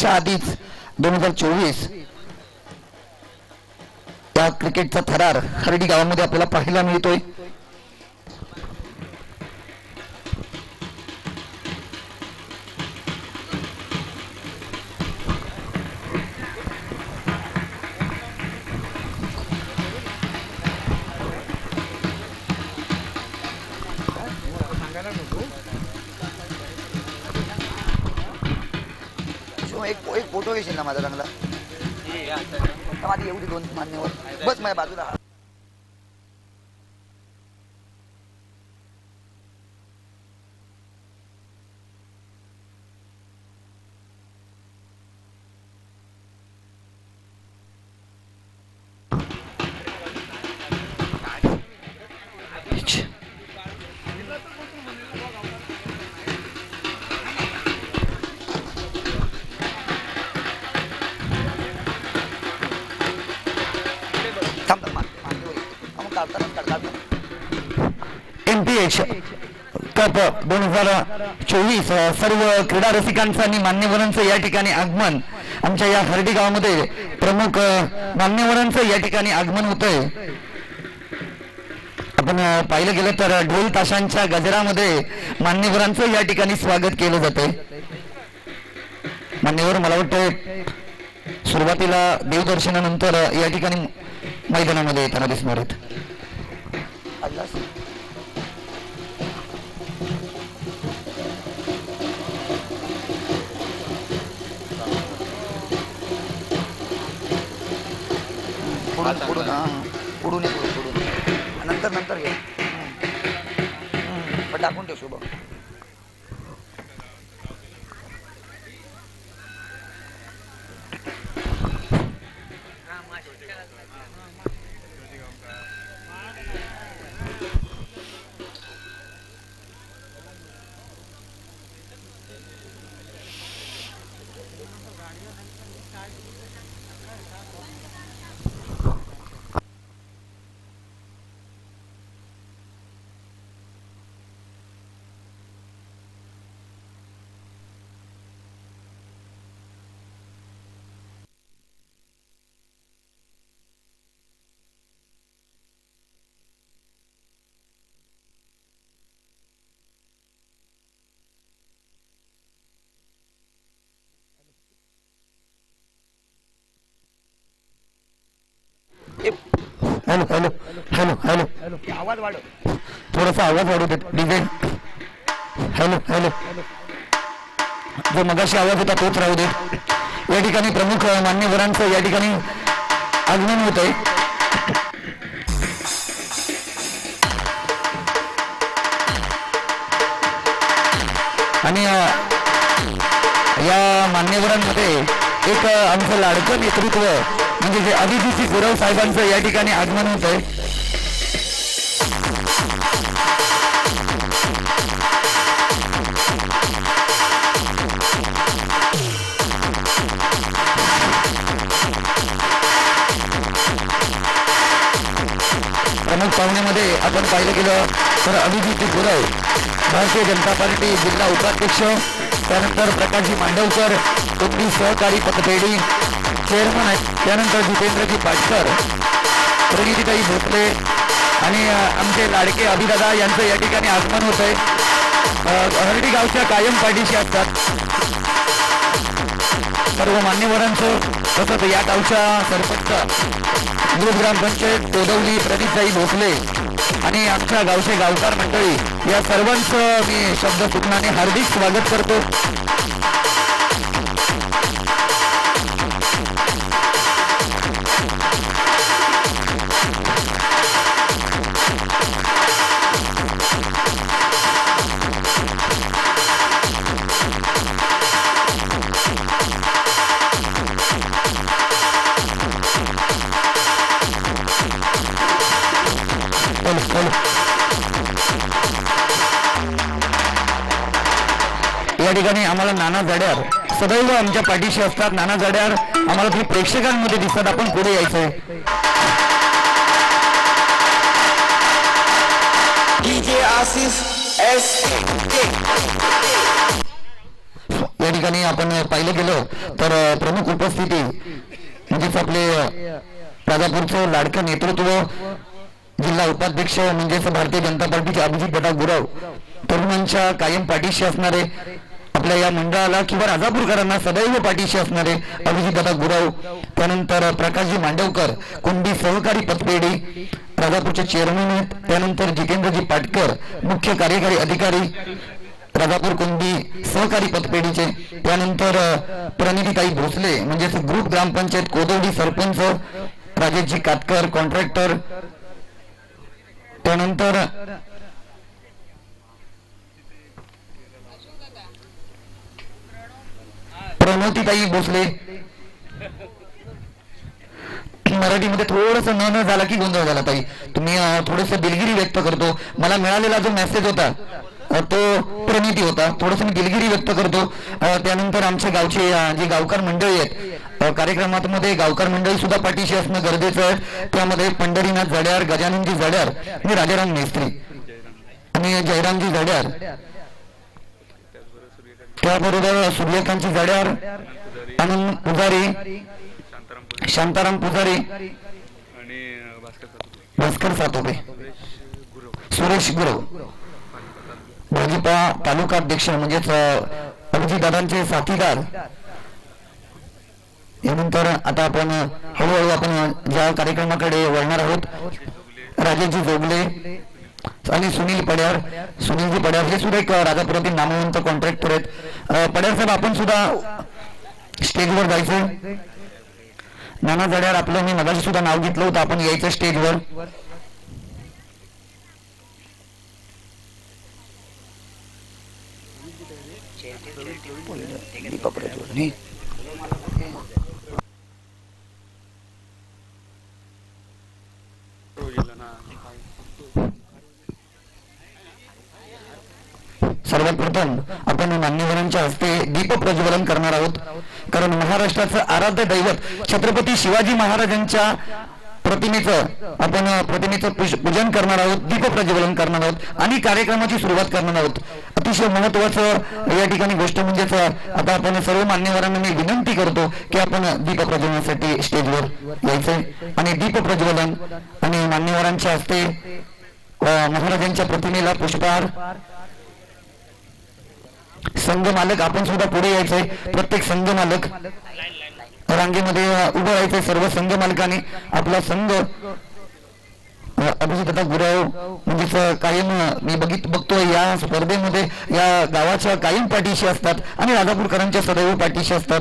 याच्या आधीच दोन हजार चोवीस या क्रिकेटचा थरार हरडी गावामध्ये आपल्याला पाहायला मिळतोय. माझा चांगला. माझी एवढी दोन मान्यवर बस माझ्या बाजूला. M P H. कप दोन हजार चोवीस सर्व क्रीडा रसिकांचं आणि मान्यवरांचं या ठिकाणी आगमन. आमच्या या हरडी गावामध्ये प्रमुख मान्यवरांचं या ठिकाणी आगमन होतंय. आपण पाहिलं गेलं तर ढोल ताशांच्या गजरामध्ये मान्यवरांचं या ठिकाणी स्वागत केलं जातंय. मान्यवर मला वाटतं सुरुवातीला देवदर्शनानंतर या ठिकाणी मैदानामध्ये येताना दिसणार आहेत. हा. पुढून ये पुढून पुढून. नंतर नंतर घे. पण टाकून ठेव शुभ हॅलो हॅलो हॅलो हॅलो. आवाज वाढव थोडासा आवाज वाढू दे डिझाईन हॅलो हॅलो. जो मगाशी आवाज होता तोच राहू दे. या ठिकाणी प्रमुख मान्यवरांचं या ठिकाणी आगमन होत आहे आणि या मान्यवरांमध्ये एक आमचं लाडकं नेतृत्व म्हणजे जे अभिजित गुरव साहेबांचं या ठिकाणी आगमन होत आहे. प्रमुख पाहुण्यामध्ये आपण पाहिलं गेलं तर अभिजित गुरव भारतीय जनता पार्टी जिल्हा उपाध्यक्ष त्यानंतर प्रकाशजी मांडवकर कुंडी सहकारी पतपेढी चेअरमन आहेत. त्यानंतर जितेंद्रजी पाटकर प्रणितीताई भोसले आणि आमचे लाडके अभिदादा यांचं या ठिकाणी आगमन होत आहे. हरडी गावच्या कायम पाठीशी असतात. सर्व मान्यवरांचं तसंच या गावच्या सरपंच ग्रुप ग्रामपंचायत दोदवली प्रदीपताई भोसले आणि आमच्या गावचे गावकार मंडळी या सर्वांचं मी शब्द सुटणाने हार्दिक स्वागत करतो. नाना जड्यार. सदैव आमच्या पाठीशी असतात नाना जड्यार. आम्हाला तुम्ही प्रेक्षकांमध्ये दिसतात. आपण पुढे यायचंय. या ठिकाणी आपण पाहिलं गेलं तर प्रमुख उपस्थिती म्हणजेच आपले राजापूरचं लाडकं नेतृत्व जिल्हा उपाध्यक्ष म्हणजेच भारतीय जनता पार्टीचे अभिजित दादा गुरव. तरुणांच्या कायम पाठीशी असणारे आपल्या या मंडळाला किंवा राजापूरकरांना सदैव पाठीशी असणारे अभिजित दादा गुराव त्यानंतर प्रकाशजी मांडवकर कुंडी सहकारी पतपेढी राजापूरचे चेअरमन आहेत. त्यानंतर जितेंद्रजी पाटकर मुख्य कार्यकारी अधिकारी राजापूर कुंडी सहकारी पतपेढीचे. त्यानंतर प्रणितीताई भोसले म्हणजेच ग्रुप ग्रामपंचायत कोदवडी सरपंच राजेशजी कातकर कॉन्ट्रॅक्टर त्यानंतर प्रणवतीताई भोसले. मराठीमध्ये थोडस न न झाला की गोंधळ झाला ताई. तुम्ही थोडस दिलगिरी व्यक्त करतो. मला मिळालेला जो मेसेज होता तो प्रणिती होता. थोडस मी दिलगिरी व्यक्त करतो. त्यानंतर आमच्या गावचे जे गावकार मंडळी आहेत कार्यक्रमात मध्ये गावकार मंडळी सुद्धा पाठीशी असणं गरजेचं आहे. त्यामध्ये पंढरीनाथ जड्यार गजाननजी जड्यार आणि राजाराम मेस्त्री आणि जयरामजी जड्यार. त्याबरोबर सूर्यकांतची जड्यार आनंद पुजारी शांताराम पुजारी आणि भास्कर सातोबे. सुरेश गुरव. भाजपा तालुका अध्यक्ष म्हणजेच अभिजितदादांचे साथीदार. यानंतर आता आपण हळूहळू आपण ज्या कार्यक्रमाकडे वळणार आहोत राजेशजी जोगले आणि सुनील पड्यार. सुनीलजी पड्यार हे सुद्धा एक राजापुरातील नामवंत कॉन्ट्रॅक्टर आहेत. पड्यार साहेब आपण सुद्धा स्टेजवर जायचं नाना जड्यार आपलं मी मगाशी सुद्धा नाव घेतलं होतं आपण यायचं स्टेजवर. दीपक प्रज्वल नाही तो गेला ना सर्वात प्रथम आपण मान्यवरांच्या हस्ते दीप प्रज्वलन करणार आहोत. कारण महाराष्ट्राचं आराध्य दैवत छत्रपती शिवाजी महाराजांच्या प्रतिमेचं आपण प्रतिमेचं पूजन करणार आहोत दीप प्रज्वलन करणार आहोत आणि कार्यक्रमाची सुरुवात करणार आहोत. अतिशय महत्वाचं या ठिकाणी गोष्ट म्हणजेच आता आपण सर्व मान्यवरांना मी विनंती करतो की आपण दीप प्रज्वलनासाठी स्टेजवर यायचंय. आणि दीप प्रज्वलन आणि मान्यवरांच्या हस्ते महाराजांच्या प्रतिमेला पुष्पहार संघ मालक आपण सुद्धा पुढे यायचंय. प्रत्येक संघ मालक रांगेमध्ये उभं राहायचंय सर्व संघ मालकाने. आपला संघ अभिजित गुरव म्हणजेच कायम मी बघित बघतोय या स्पर्धेमध्ये. या गावाच्या कायम पाठीशी असतात आणि राजापूरकरांच्या सदैव पाठीशी असतात.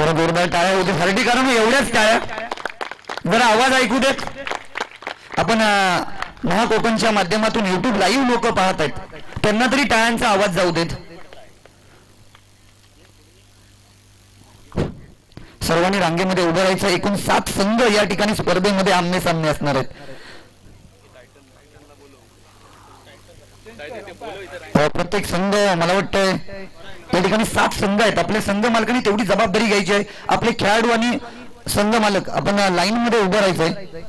जरा जोरदार टाळ्या होते हरडी करा मग एवढ्याच टाळ्या. जरा आवाज ऐकू देत. आपण अं, महाकोकणच्या माध्यमातून युट्यूब लाईव्ह लोक पाहत आहेत. त्यांना तरी टाळ्यांचा आवाज जाऊ देत. सर्वांनी रांगेमध्ये उभं राहायचं. एकूण सात संघ या ठिकाणी स्पर्धेमध्ये आमने सामने असणार आहेत. हो, प्रत्येक संघ मला वाटतंय त्या ठिकाणी सात संघ आहेत. आपल्या संघ मालकांनी तेवढी जबाबदारी घ्यायची आहे. आपले खेळाडू आणि संघ मालक आपण लाईन मध्ये उभं राहायचंय.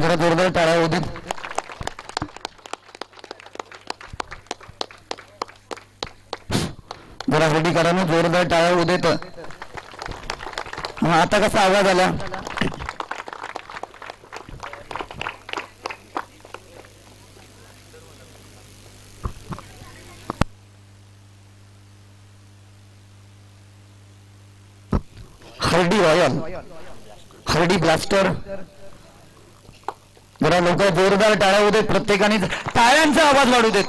जरा जोरदार टाळ्या जरा देत. जरा ना जोरदार टाळ्या होऊ देत. आता कसा आवाज आला? हर्डी रॉयल. हरडी ब्लास्टर. जोरदार टाळ्या होऊ देत प्रत्येकाने टाळ्यांचा आवाज वाढू देत.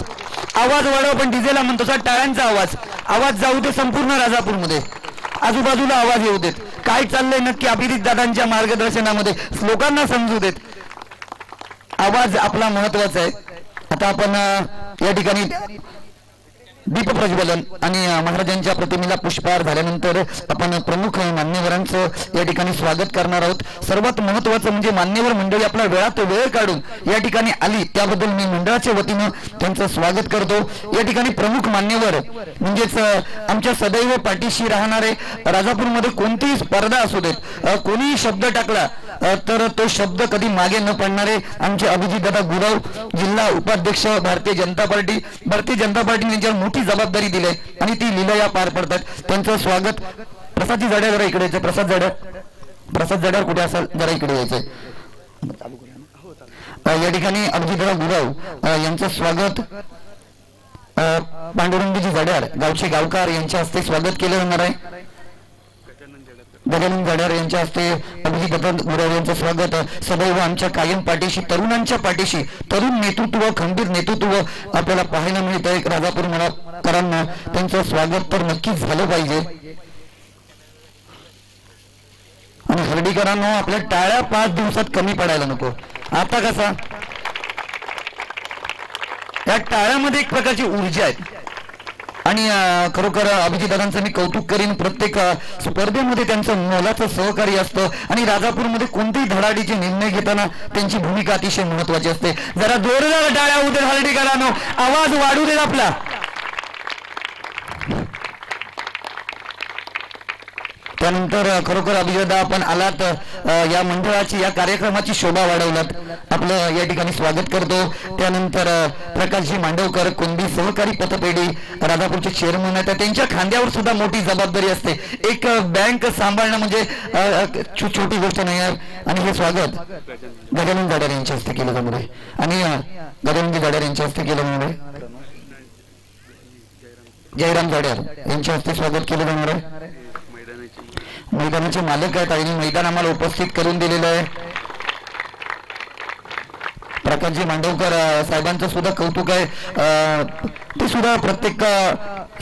आवाज वाढव पण डिझेला म्हणतो टाळ्यांचा आवाज. आवाज जाऊ दे संपूर्ण राजापूरमध्ये. आजूबाजूला आवाज येऊ देत. काय चाललंय नक्की अभिजित दादांच्या मार्गदर्शनामध्ये लोकांना समजू देत. आवाज आपला महत्त्वाचा आहे. आता आपण या ठिकाणी दीप प्रज्वलन आणि महाराजांच्या प्रतिमेला पुष्पहार झाल्यानंतर आपण प्रमुख मान्यवरांचं या ठिकाणी स्वागत करणार आहोत. सर्वात महत्वाचं म्हणजे मान्यवर मंडळी आपल्या वेळात वेळ काढून या ठिकाणी आली त्याबद्दल मी मंडळाच्या वतीनं त्यांचं स्वागत करतो. या ठिकाणी प्रमुख मान्यवर म्हणजेच आमच्या सदैव पाठीशी राहणारे राजापूरमध्ये कोणतीही स्पर्धा असू देत कोणीही शब्द टाकला तर तो शब्द कधी मागे न पडणारे आमचे अभिजित दादा गुरव जिल्हा उपाध्यक्ष भारतीय जनता पार्टी भारतीय जनता पार्टीने त्यांच्यावर मोठी जबाबदारी दिली आहे आणि ती लिलया पार पडतात. त्यांचं स्वागत. प्रसादची जड्या जरा इकडे यायचं. प्रसाद जड्या प्रसाद जड्यावर कुठे असाल? जरा इकडे यायचंय. या ठिकाणी अभिजित दादा गुरव यांचं स्वागत. अ, पांडुरंगजी जड्यार गावचे गावकार यांच्या हस्ते स्वागत केलं जाणार आहे. गजानन जडकर यांच्या हस्ते अभिजित दत्त गुरव यांचं स्वागत. सदैव आमच्या कायम पाठीशी तरुणांच्या पाठीशी तरुण नेतृत्व खंडित नेतृत्व आपल्याला पाहायला मिळत. आहे राजापूर मराकरांना त्यांचं स्वागत तर नक्कीच झालं पाहिजे. आणि हर्डीकरांना आपल्या टाळ्या पाच दिवसात कमी पडायला नको. आता कसा? या टाळ्यामध्ये एक प्रकारची ऊर्जा आहे. आणि खरोखर खरोखर अभिजितदादांचं मी कौतुक करीन. प्रत्येक स्पर्धेमध्ये त्यांचं मोलाचं सहकार्य असतं. आणि राजापूरमध्ये कोणतेही धडाडीचे निर्णय घेताना त्यांची भूमिका अतिशय महत्वाची असते. जरा जोरदार टाळ्या उद्या हर्डीकरांनो आवाज वाढू देत आपला. त्यानंतर खरोखर अभिजदा आपण आलात. या मंडळाची या कार्यक्रमाची शोभा वाढवलात आपलं या ठिकाणी स्वागत करतो. त्यानंतर प्रकाशजी मांडवकर कुंडी सहकारी पतपेढी राधापूरचे चेअरमन आहेत. त्यांच्या खांद्यावर सुद्धा मोठी जबाबदारी असते. एक बँक सांभाळणं म्हणजे छोटी गोष्ट नाही आहे आणि हे स्वागत गजानन गजानन जाडर यांच्या हस्ते केलं त्यामुळे आणि अ, गजाननजी जाडर यांच्या हस्ते केलं जाणार जयराम जाडर यांच्या हस्ते स्वागत केलं जाणार आहे. मैदानाचे मालक आहेत. आणि मैदान आम्हाला उपस्थित करून दिलेलं आहे. प्रकाशजी मांडवकर साहेबांचं सुद्धा कौतुक आहे. ते सुद्धा प्रत्येक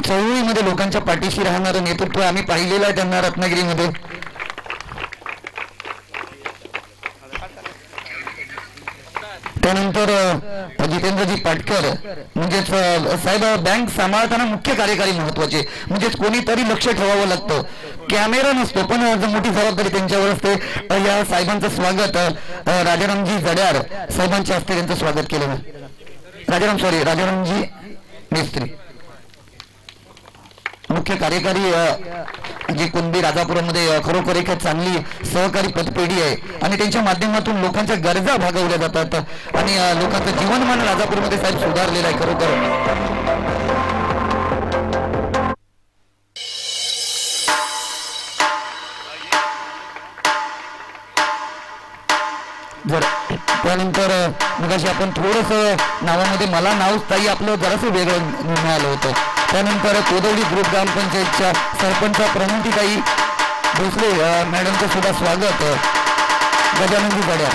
चळवळीमध्ये लोकांच्या पाठीशी राहणारं नेतृत्व आम्ही पाहिलेलं आहे त्यांना रत्नागिरीमध्ये. त्यानंतर जितेंद्रजी पाटकर म्हणजेच साहेब बँक सांभाळताना मुख्य कार्यकारी महत्त्वाचे म्हणजेच कोणीतरी लक्ष ठेवावं लागतं. कॅमेरा नसतो पण मोठी जबाबदारी त्यांच्यावर असते या साहेबांचं स्वागत राजारामजी जड्यार साहेबांच्या हस्ते त्यांचं स्वागत केलं. राजाराम सॉरी राजारामजी मिस्त्री. मुख्य कार्यकारी जी कुंदी राजापुरामध्ये खरोखर एक चांगली सहकारी पतपेढी आहे आणि त्यांच्या माध्यमातून लोकांच्या गरजा भागवल्या जातात आणि लोकांचं जीवनमान राजापूरमध्ये साहेब सुधारलेलं आहे खरोखर. त्यानंतर मगाशी आपण थोडंसं नावामध्ये मला नाव ताई आपलं जरासं वेगळं मिळालं होतं. त्यानंतर कोदवडी ग्रुप ग्रामपंचायतच्या सरपंच प्रणतीताई भोसले मॅडमचं सुद्धा स्वागत गजानंदी गड्या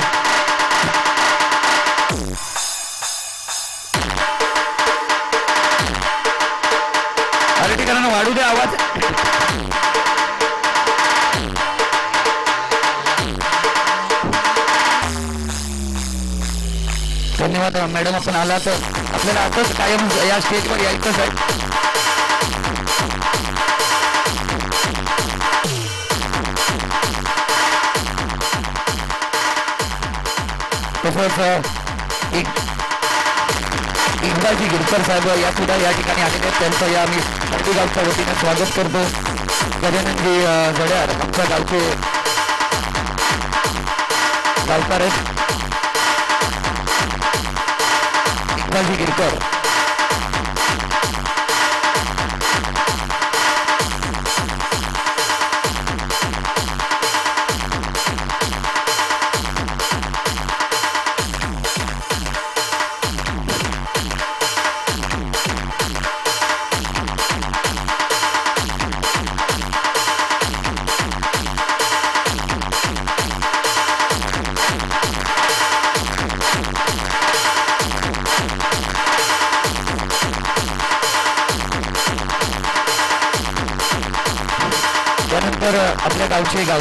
अरे ठिकाणा वाढू द्या आवाज. धन्यवाद मॅडम आपण आला तर आपल्याला आताच कायम या स्टेजवर यायचंच आहे. तसंच अ, एक इकबालजी गिरकर साहेब या सुद्धा या ठिकाणी आलेले आहेत. त्यांचं या आम्ही हळदी गावच्या वतीने स्वागत करतो. गजाननजी गड्यार आमच्या गावचे गावकार आहेत इकबालजी गिरकर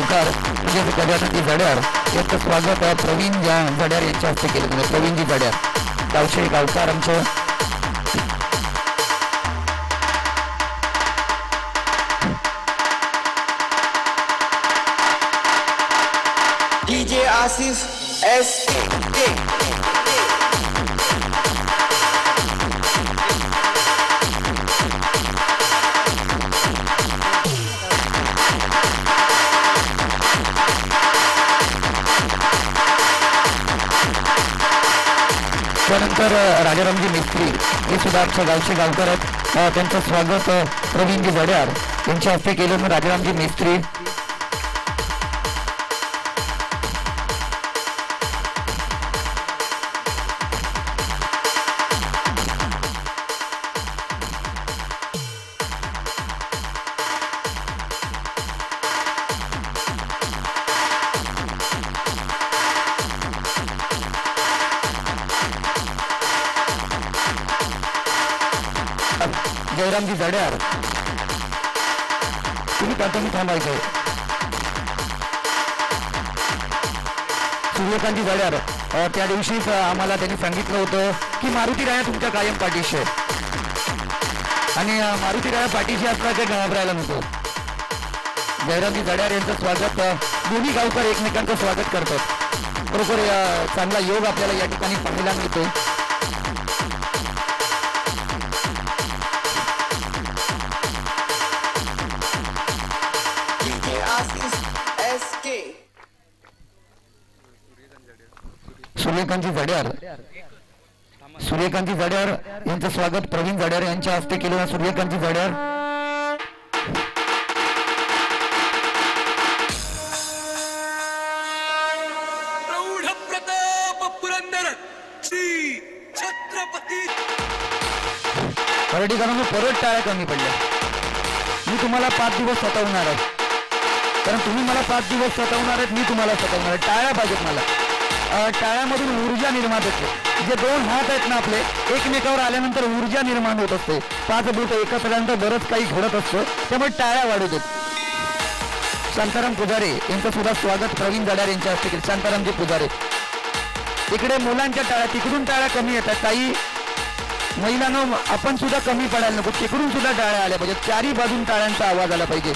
सावकार गावकार म्हणजे जड्यार यांचं स्वागत प्रवीण जा- जड्यार यांच्या हस्ते केलं म्हणजे प्रवीणजी जड्यार गावचे गावकार आमचे DJ Asif SK. त्यानंतर राजारामजी मिस्त्री हे सुद्धा आमच्या गावचे गावकर आहेत. त्यांचं स्वागत प्रवीणजी जड्यार यांच्या हस्ते केलं. राजारामजी मिस्त्री जयरामजी जाड्यार. तुम्ही प्राथमिक थांबायचं सूर्यकांतजी जाड्यार त्या दिवशीच आम्हाला त्यांनी सांगितलं होतं की मारुती राया तुमच्या कायम पाठीशी आणि मारुती राया पाठीशी असला ते घाबरायला नको. जयरामजी जाड्यार यांचं स्वागत दोन्ही गावकर एकमेकांचं स्वागत करतात. बरोबर चांगला योग आपल्याला या ठिकाणी पाहायला मिळतो. सूर्यकांतजी जड्यार. सूर्यकांतजी जड्यार यांचं स्वागत प्रवीण जड्यार यांच्या हस्ते केलं सूर्यकांतजी जड्यार. प्रौढ प्रताप पुरंदर श्री छत्रपती. पर्यटकांना परत टाळ्या कमी पडल्या. मी तुम्हाला पाच दिवस सतवणार आहे. कारण तुम्ही मला पाच दिवस सतवणार आहेत मी तुम्हाला सतवणार आहे. टाळ्या पाहिजेत मला. टाळ्यामधून ऊर्जा निर्माण होते. जे दोन हात आहेत ना आपले एकमेकावर आल्यानंतर ऊर्जा निर्माण होत असते. पाच भूत एकत्र बरंच काही घडत असतं. त्यामुळे टाळ्या वाढू देत. शांताराम पुजारे यांचं सुद्धा स्वागत प्रवीण जडार यांच्या हस्ते केलं. शांतारामजी पुजारे. इकडे मुलांच्या टाळ्या तिकडून टाळ्या कमी येतात. काही महिलांना आपण सुद्धा कमी पडायला नको. तिकडून सुद्धा टाळ्या आल्या पाहिजे चारी बाजून टाळ्यांचा आवाज आला पाहिजे.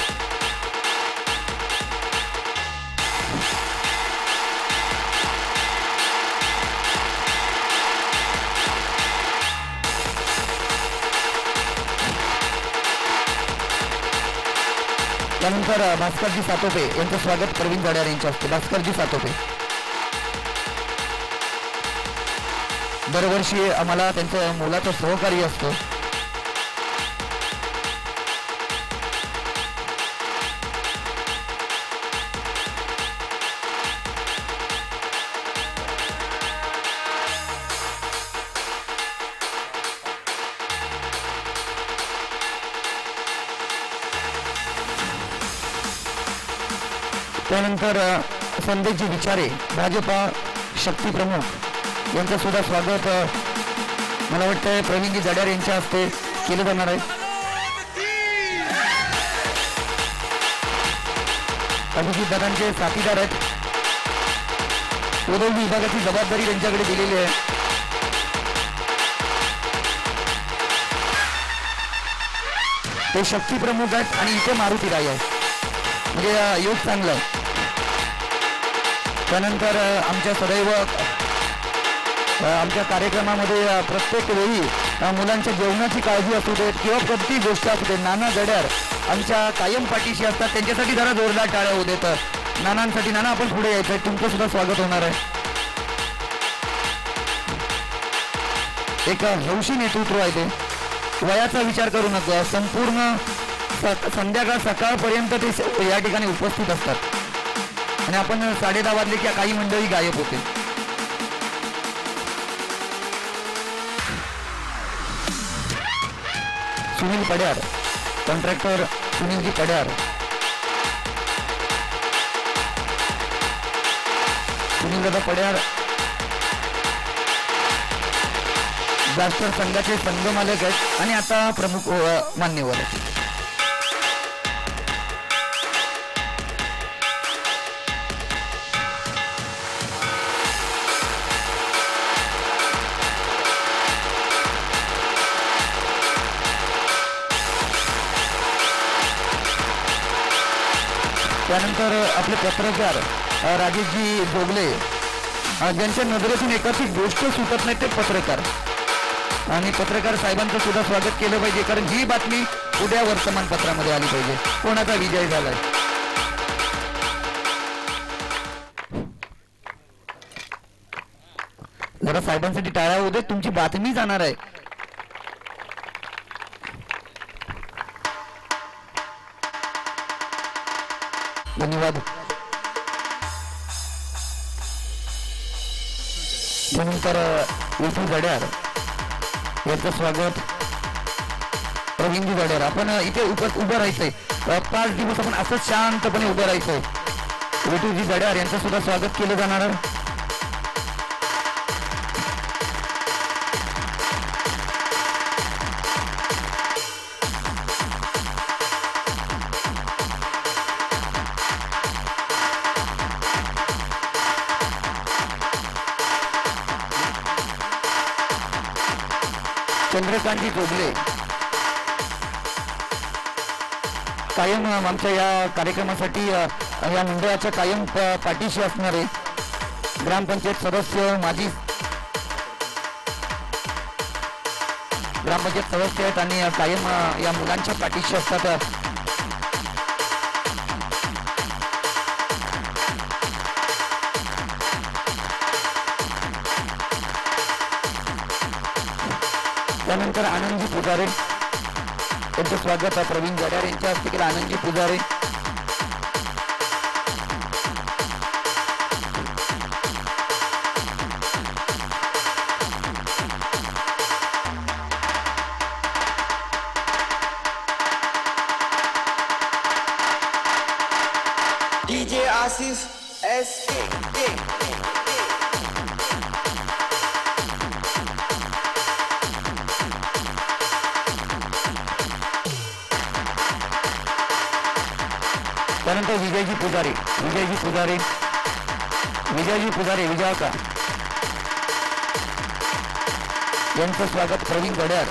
त्यानंतर भास्करजी सातोपे यांचं स्वागत प्रवीण जड्यार यांच्या हस्ते. भास्करजी सातोपे. दरवर्षी आम्हाला त्यांचं मुलाचं सहकार्य असतं. त्यानंतर संदेशजी विचारे भाजपा शक्तीप्रमुख यांचं सुद्धा स्वागत मला वाटतं प्रवीणजी जडार यांच्या हस्ते केलं जाणार आहे. अभिजित दादांचे साथीदार आहेत. उदय विभागाची जबाबदारी त्यांच्याकडे दिलेली आहे. ते शक्ती प्रमुख आहेत आणि इथे मारुती राय म्हणजे, आहे म्हणजे योग चांगला आहे. त्यानंतर आमच्या सदैव आमच्या कार्यक्रमामध्ये प्रत्येक वेळी मुलांच्या जेवणाची काळजी असू देत किंवा कोणती गोष्ट असू दे नाना जड्यार आमच्या कायम पाठीशी असतात. त्यांच्यासाठी जरा जोरदार टाळ्या होऊ देत. नानांसाठी नाना आपण पुढे यायचं आहे तुमचं सुद्धा स्वागत होणार आहे. एक हौशी नेतृत्व आहे ते. वयाचा विचार करू नका. संपूर्ण स- संध्याकाळ सकाळपर्यंत ते या ठिकाणी उपस्थित असतात. आणि आपण साडे दहा वाजले की काही मंडळी गायब होते. सुनील पड्यार कॉन्ट्रॅक्टर सुनीलजी पड्यार. सुनील दादा पड्यार. ब्लास्टर संघाचे संघ मालक आहेत. आणि आता प्रमुख मान्यवर आहेत. त्यानंतर आपले पत्रकार राजेशजी जोगले ज्यांच्या नजरेतून एकाची गोष्ट सुटत नाही ते पत्रकार. आणि पत्रकार साहेबांचं सुद्धा स्वागत केलं पाहिजे कारण ही बातमी उद्या वर्तमानपत्रामध्ये आली पाहिजे. कोणाचा विजय झालाय? जरा साहेबांसाठी टाळ्या होऊ दे तुमची बातमी जाणार आहे. धन्यवाद. त्यानंतर विठू गड्यार याचं स्वागत. प्रवीणजी गड्यार आपण इथे उभं उभं राहायचंय. पाच दिवस आपण असंच शांतपणे उभं राहायचंय. विठूजी गड्यार यांचं सुद्धा स्वागत केलं जाणार चंद्रकांतजी जोगले कायम आमच्या या कार्यक्रमासाठी या मंडळाच्या कायम पाठीशी असणारे ग्रामपंचायत सदस्य माजी ग्रामपंचायत सदस्य आहेत आणि कायम या मुलांच्या पाठीशी असतात त्यानंतर आनंदी पुजारे. त्यांचं स्वागत आहे प्रवीण गडार यांच्या हस्ते केलं. Anandi Pujare. DJ Asif S K त्यानंतर विजयजी पुजारी. विजयजी पुजारी. विजयजी पुजारी विजयाका यांचं स्वागत प्रवीण गड्यार.